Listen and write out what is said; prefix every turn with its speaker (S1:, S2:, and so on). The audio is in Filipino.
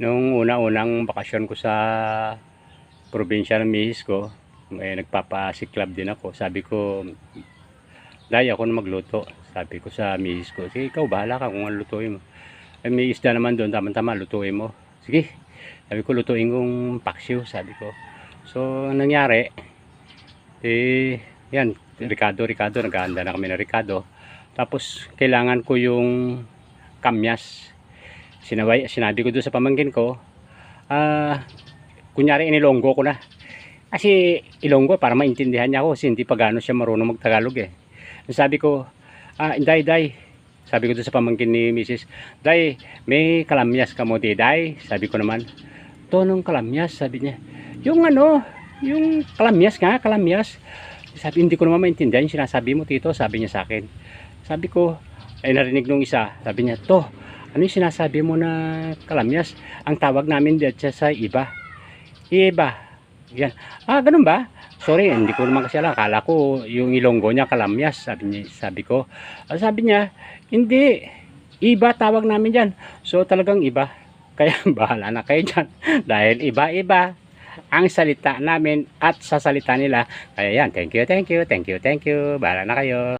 S1: Nung una-unang bakasyon ko sa probinsya ng misis ko, eh, nagpapasiklab din ako. Sabi ko, Day, ako na magluto. Sabi ko sa misis sige, ikaw bahala ka kung ano lutuin mo. Eh, may isda naman doon, tama-tama, lutuin mo. Sige, sabi ko, lutuin kong paksiw, sabi ko. So, ang nangyari, eh, yan, Ricardo, Ricardo, naghahanda na kami ng Ricardo. Tapos, kailangan ko yung kamyas. Sinaway, sinabi ko doon sa pamangkin ko, ah, kunyari inilonggo ko na. Kasi ilonggo para maintindihan niya ako kasi hindi pa gaano siya marunong magtagalog eh. Sabi ko, ah, Day, Day, sabi ko doon sa pamangkin ni Mrs. Day, may kalamyas ka mo di, Day? Sabi ko naman, tonong kalamyas, sabi niya. Yung ano, yung kalamyas nga, kalamyas. Sabi, hindi ko naman maintindihan yung sinasabi mo, Tito, sabi niya sa akin. Sabi ko, ay narinig nung isa, sabi niya, to, ano yung sinasabi mo na kalamyas? Ang tawag namin dito sa iba. Iba. Yan. Ah, ganun ba? Sorry, hindi ko naman kasi alam. Akala ko yung ilonggo niya kalamyas, sabi niya, sabi ko. Ah, sabi niya, hindi. Iba tawag namin diyan. So talagang iba. Kaya bahala na kayo diyan. Dahil iba-iba ang salita namin at sa salita nila. Kaya yan, thank you, thank you, thank you, thank you. Bahala na kayo.